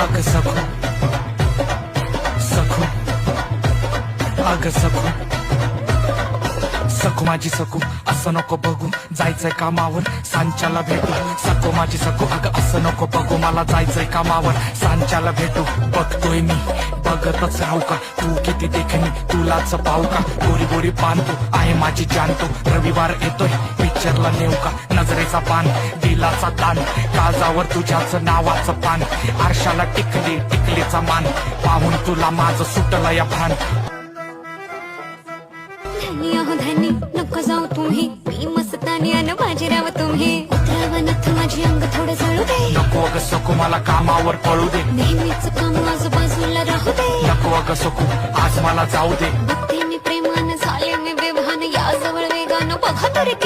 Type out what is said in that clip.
आग सखो सखो आग सखो सखो माझी सखो असं नको बघू. जायचंय कामावर सांच्याला भेटू. सखो माझी सखो अग असं नको बघू. मला जायचंय कामावर सांच्याला भेटू. बघतोय मी. बघतच राहू का? तू किती देखणी? तुलाच पाहू का? गोरी गोरी पानतो. आहे माझी जानतो. रविवार येतोय. पिक्चरला नेऊ का? नजरेचा पान. दिलाचा ताण. काळजावर तुझ्याच नावाचं पान. आरशाला टिकली टिकलीचा मान. पाहून तुला माझं सुटलं या भान. धनी नको जाऊ तुम्ही. मी मस्तानी अन बाजीराव तुम्ही. माझी अंग थोडं जळू दे. नको अगं सखो मला कामावर पळू दे. नेहमीच काम माझं बाजूला राहू दे. नको अगं सखो आज मला जाऊ दे. प्रेमानं झाले मी बेभान या जवळ वेगानं बघा तरी